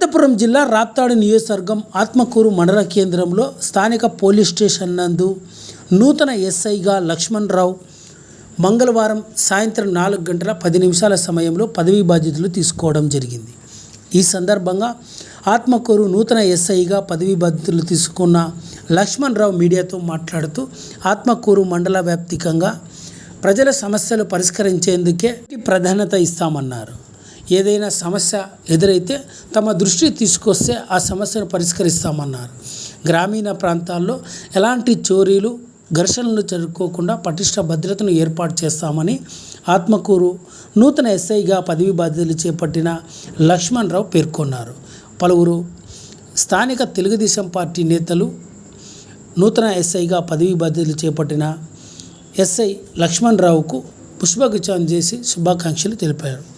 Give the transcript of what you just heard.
అనంతపురం జిల్లా రాప్తాడు నియోజకవర్గం ఆత్మకూరు మండల కేంద్రంలో స్థానిక పోలీస్ స్టేషన్ నందు నూతన ఎస్ఐగా లక్ష్మణ్ రావు మంగళవారం సాయంత్రం నాలుగు గంటల పది నిమిషాల సమయంలో పదవీ బాధ్యతలు తీసుకోవడం జరిగింది. ఈ సందర్భంగా ఆత్మకూరు నూతన ఎస్ఐగా పదవీ బాధ్యతలు తీసుకున్న లక్ష్మణ్ రావు మీడియాతో మాట్లాడుతూ ఆత్మకూరు మండల వ్యాప్తికంగా ప్రజల సమస్యలు పరిష్కరించేందుకే ప్రాధాన్యత ఇస్తామన్నారు. ఏదైనా సమస్య ఎదురైతే తమ దృష్టి తీసుకొస్తే ఆ సమస్యను పరిష్కరిస్తామన్నారు. గ్రామీణ ప్రాంతాల్లో ఎలాంటి చోరీలు ఘర్షణలు జరుపుకోకుండా పటిష్ట భద్రతను ఏర్పాటు చేస్తామని ఆత్మకూరు నూతన ఎస్ఐగా పదవి బాధ్యతలు చేపట్టిన లక్ష్మణ్ రావు పేర్కొన్నారు. పలువురు స్థానిక తెలుగుదేశం పార్టీ నేతలు నూతన ఎస్ఐగా పదవి బాధ్యతలు చేపట్టిన ఎస్ఐ లక్ష్మణ్ రావుకు పుష్పగుచ్ఛం చేసి శుభాకాంక్షలు తెలిపారు.